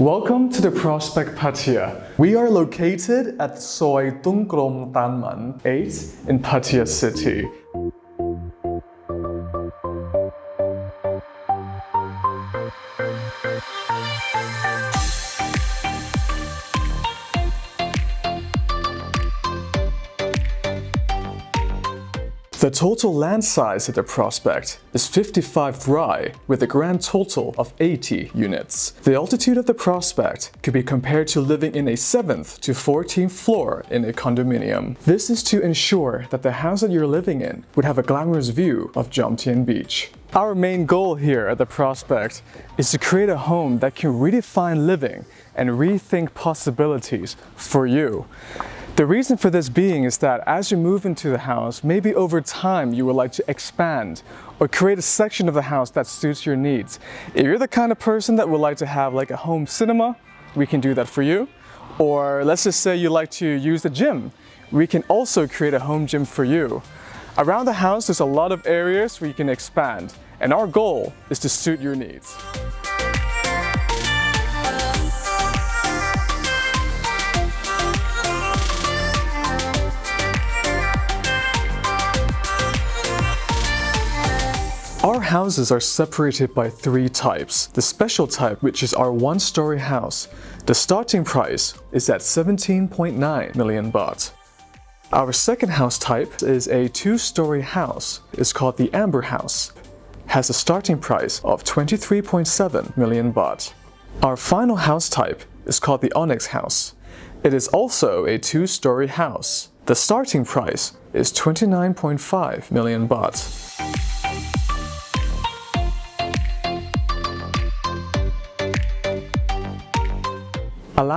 Welcome to the Prospect Pattaya. We are located at Soy Tungkrom Tanman 8 in Pattaya City. The total land size at the prospect is 55 rai with a grand total of 80 units. The altitude of the prospect could be compared to living in a 7th to 14th floor in a condominium. This is to ensure that the house that you're living in would have a glamorous view of Jomtien Beach. Our main goal here at the prospect is to create a home that can redefine living and rethink possibilities for you. The reason for this being is that as you move into the house, maybe over time you would like to expand or create a section of the house that suits your needs. If you're the kind of person that would like to have like a home cinema, we can do that for you. Or let's just say you like to use the gym, we can also create a home gym for you. Around the house, there's a lot of areas where you can expand, and our goal is to suit your needs. Houses are separated by three types. The special type, which is our one-story house, the starting price is at 17.9 million baht. Our second house type is a two-story house. It's called the Amber House. Has a starting price of 23.7 million baht. Our final house type is called the Onyx House. It is also a two-story house. The starting price is 29.5 million baht.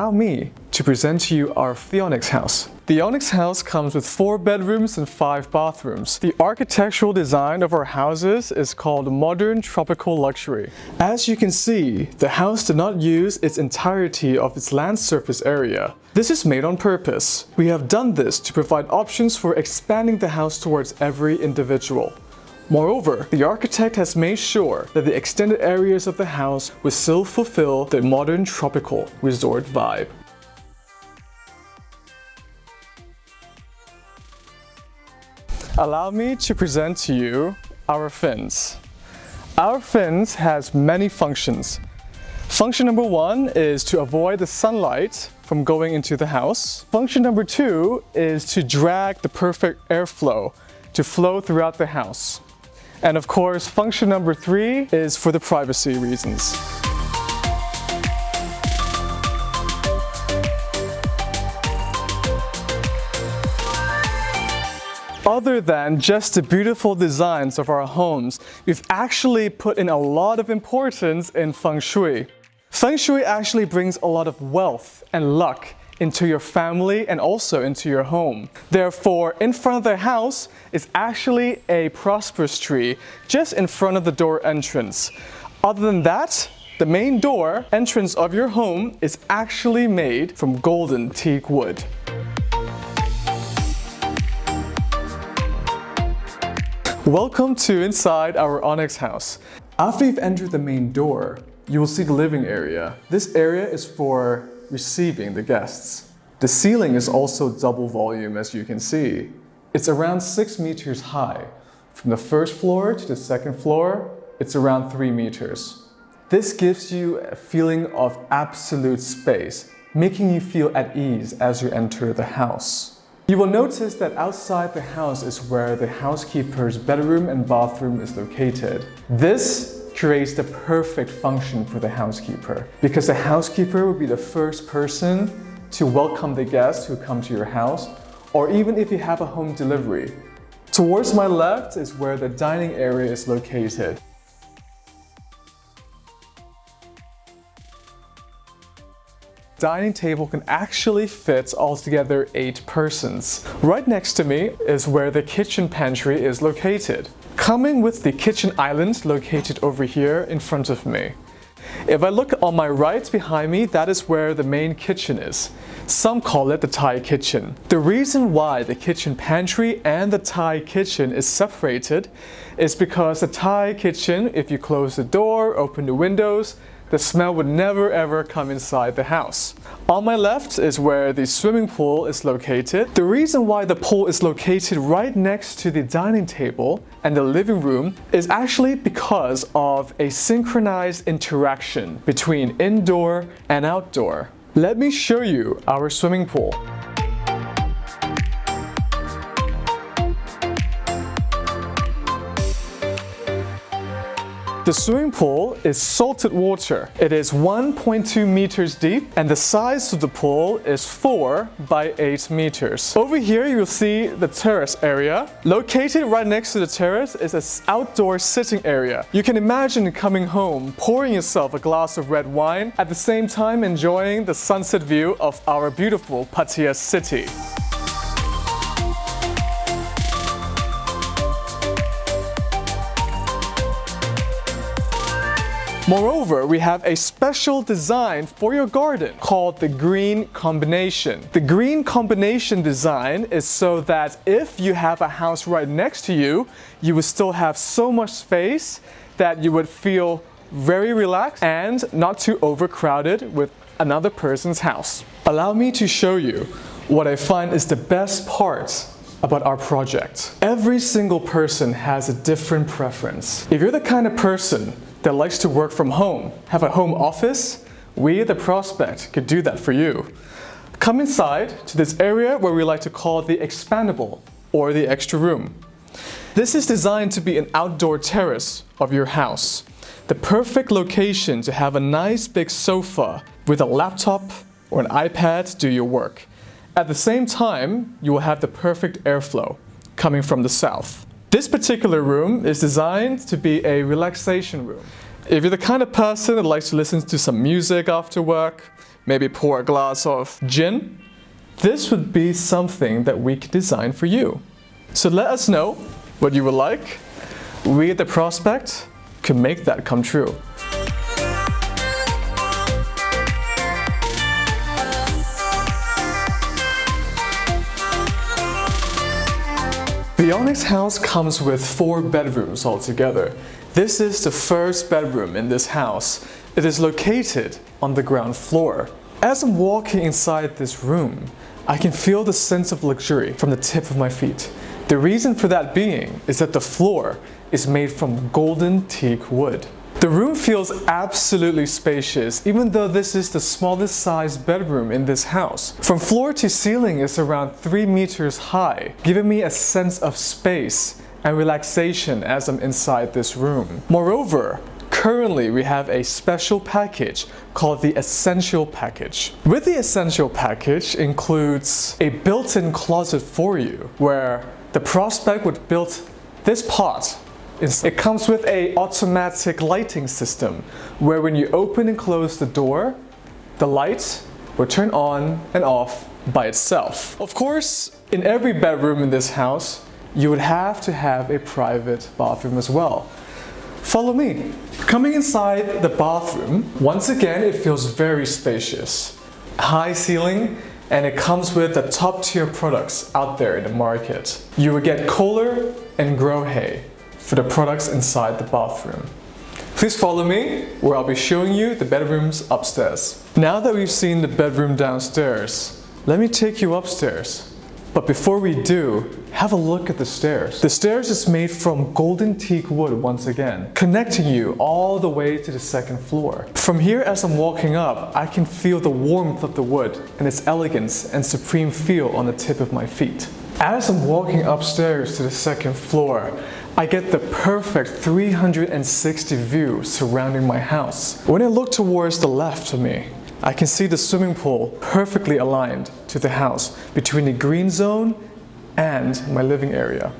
Allow me to present to you our Theonix house. The Onyx house comes with four bedrooms and five bathrooms. The architectural design of our houses is called modern tropical luxury. As you can see, the house did not use its entirety of its land surface area. This is made on purpose. We have done this to provide options for expanding the house towards every individual. Moreover, the architect has made sure that the extended areas of the house will still fulfill the modern tropical resort vibe. Allow me to present to you our fins. Our fins has many functions. Function number one is to avoid the sunlight from going into the house. Function number two is to drag the perfect airflow to flow throughout the house. And of course, function number three is for the privacy reasons. Other than just the beautiful designs of our homes, we've actually put in a lot of importance in feng shui. Feng shui actually brings a lot of wealth and luck into your family and also into your home. Therefore, in front of the house is actually a prosperous tree just in front of the door entrance. Other than that, the main door entrance of your home is actually made from golden teak wood. Welcome to inside our Onyx house. After you've entered the main door, you will see the living area. This area is for receiving the guests. The ceiling is also double volume as you can see. It's around 6 meters high. From the first floor to the second floor, it's around 3 meters. This gives you a feeling of absolute space, making you feel at ease as you enter the house. You will notice that outside the house is where the housekeeper's bedroom and bathroom is located. This creates the perfect function for the housekeeper because the housekeeper will be the first person to welcome the guests who come to your house or even if you have a home delivery. Towards my left is where the dining area is located. Dining table can actually fit altogether 8 persons. Right next to me is where the kitchen pantry is located, coming with the kitchen island located over here in front of me. If I look on my right behind me, that is where the main kitchen is. Some call it the Thai kitchen. The reason why the kitchen pantry and the Thai kitchen is separated is because the Thai kitchen, if you close the door, open the windows, the smell would never ever come inside the house. On my left is where the swimming pool is located. The reason why the pool is located right next to the dining table and the living room is actually because of a synchronized interaction between indoor and outdoor. Let me show you our swimming pool. The swimming pool is salted water. It is 1.2 meters deep and the size of the pool is 4 by 8 meters. Over here you'll see the terrace area. Located right next to the terrace is an outdoor sitting area. You can imagine coming home, pouring yourself a glass of red wine, at the same time enjoying the sunset view of our beautiful Pattaya city. Moreover, we have a special design for your garden called the green combination. The green combination design is so that if you have a house right next to you, you would still have so much space that you would feel very relaxed and not too overcrowded with another person's house. Allow me to show you what I find is the best part about our project. Every single person has a different preference. If you're the kind of person that likes to work from home, have a home office, we, at the prospect, could do that for you. Come inside to this area where we like to call the expandable or the extra room. This is designed to be an outdoor terrace of your house. The perfect location to have a nice big sofa with a laptop or an iPad to do your work. At the same time, you will have the perfect airflow coming from the south. This particular room is designed to be a relaxation room. If you're the kind of person that likes to listen to some music after work, maybe pour a glass of gin, this would be something that we could design for you. So let us know what you would like. We at The Prospect can make that come true. The Onyx house comes with four bedrooms altogether. This is the first bedroom in this house. It is located on the ground floor. As I'm walking inside this room, I can feel the sense of luxury from the tip of my feet. The reason for that being is that the floor is made from golden teak wood. The room feels absolutely spacious, even though this is the smallest sized bedroom in this house. From floor to ceiling is around 3 meters high, giving me a sense of space and relaxation as I'm inside this room. Moreover, currently we have a special package called the Essential Package. With the Essential Package includes a built-in closet for you where the prospect would build this pot it comes with a automatic lighting system where when you open and close the door, the light will turn on and off by itself. Of course, in every bedroom in this house, you would have to have a private bathroom as well. Follow me. Coming inside the bathroom, once again, it feels very spacious. High ceiling, and it comes with the top tier products out there in the market. You will get Kohler and Grohe Hay for the products inside the bathroom. Please follow me where I'll be showing you the bedrooms upstairs. Now that we've seen the bedroom downstairs, let me take you upstairs. But before we do, have a look at the stairs. The stairs is made from golden teak wood once again, connecting you all the way to the second floor. From here as I'm walking up, I can feel the warmth of the wood and its elegance and supreme feel on the tip of my feet. As I'm walking upstairs to the second floor, I get the perfect 360 view surrounding my house. When I look towards the left of me, I can see the swimming pool perfectly aligned to the house between the green zone and my living area.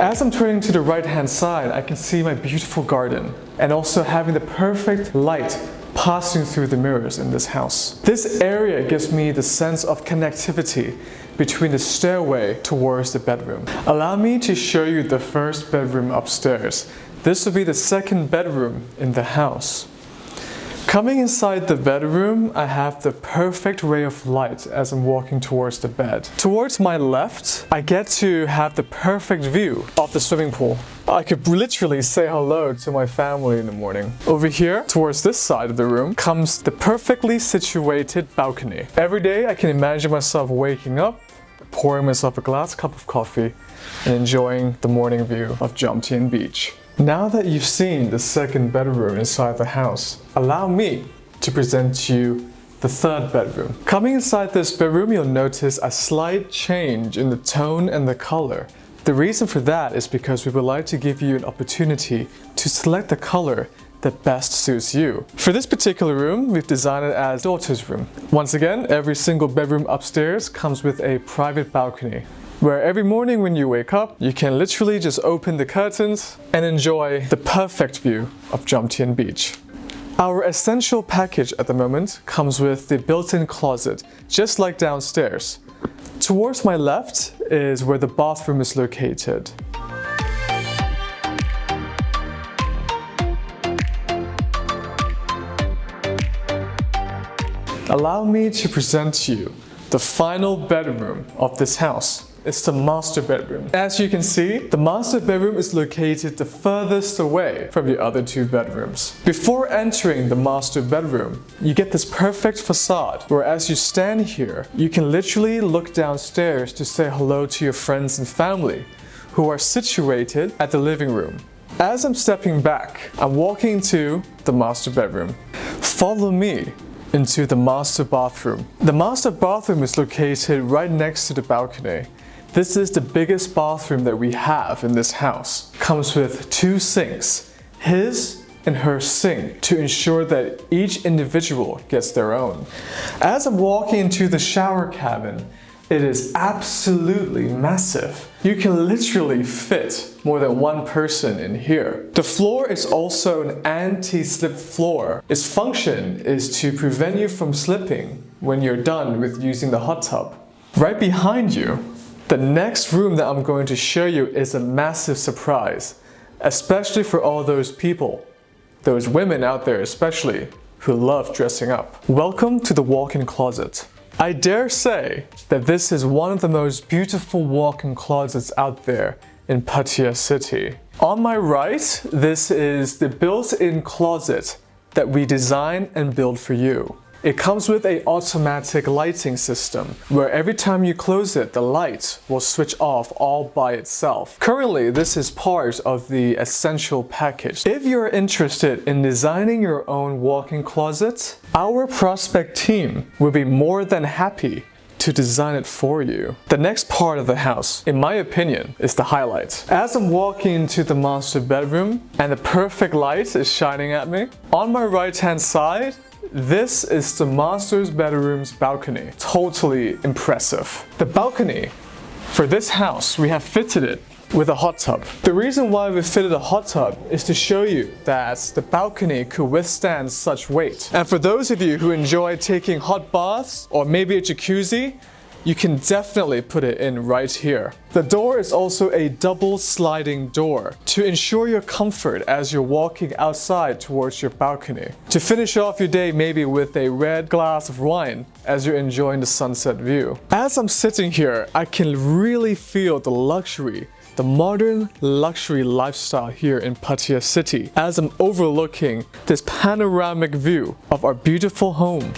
As I'm turning to the right hand side, I can see my beautiful garden and also having the perfect light passing through the mirrors in this house. This area gives me the sense of connectivity between the stairway towards the bedroom. Allow me to show you the first bedroom upstairs. This will be the second bedroom in the house. Coming inside the bedroom, I have the perfect ray of light as I'm walking towards the bed. Towards my left, I get to have the perfect view of the swimming pool. I could literally say hello to my family in the morning. Over here, towards this side of the room, comes the perfectly situated balcony. Every day, I can imagine myself waking up, pouring myself a glass cup of coffee, and enjoying the morning view of Jomtien Beach. Now that you've seen the second bedroom inside the house, allow me to present to you the third bedroom. Coming inside this bedroom, you'll notice a slight change in the tone and the color. The reason for that is because we would like to give you an opportunity to select the color that best suits you. For this particular room, we've designed it as daughter's room. Once again, every single bedroom upstairs comes with a private balcony where every morning when you wake up, you can literally just open the curtains and enjoy the perfect view of Jomtien Beach. Our essential package at the moment comes with the built-in closet, just like downstairs. Towards my left is where the bathroom is located. Allow me to present to you the final bedroom of this house. It's the master bedroom. As you can see, the master bedroom is located the furthest away from the other two bedrooms. Before entering the master bedroom, you get this perfect facade where as you stand here, you can literally look downstairs to say hello to your friends and family who are situated at the living room. As I'm stepping back, I'm walking to the master bedroom. Follow me into the master bathroom. The master bathroom is located right next to the balcony. This is the biggest bathroom that we have in this house. Comes with two sinks, his and her sink to ensure that each individual gets their own. As I'm walking into the shower cabin, it is absolutely massive. You can literally fit more than one person in here. The floor is also an anti-slip floor. Its function is to prevent you from slipping when you're done with using the hot tub. Right behind you, the next room that I'm going to show you is a massive surprise, especially for all those people, those women out there especially, who love dressing up. Welcome to the walk-in closet. I dare say that this is one of the most beautiful walk-in closets out there in Pattaya City. On my right, this is the built-in closet that we design and build for you. It comes with a automatic lighting system where every time you close it, the light will switch off all by itself. Currently, this is part of the essential package. If you're interested in designing your own walk-in closet, our prospect team will be more than happy to design it for you. The next part of the house, in my opinion, is the highlight. As I'm walking into the master bedroom and the perfect light is shining at me, on my right hand side this is the master's bedroom's balcony. Totally impressive. The balcony for this house, we have fitted it with a hot tub. The reason why we fitted a hot tub is to show you that the balcony could withstand such weight. And for those of you who enjoy taking hot baths or maybe a jacuzzi, you can definitely put it in right here. The door is also a double sliding door to ensure your comfort as you're walking outside towards your balcony. To finish off your day maybe with a red glass of wine as you're enjoying the sunset view. As I'm sitting here, I can really feel the luxury the modern luxury lifestyle here in Pattaya City as I'm overlooking this panoramic view of our beautiful home.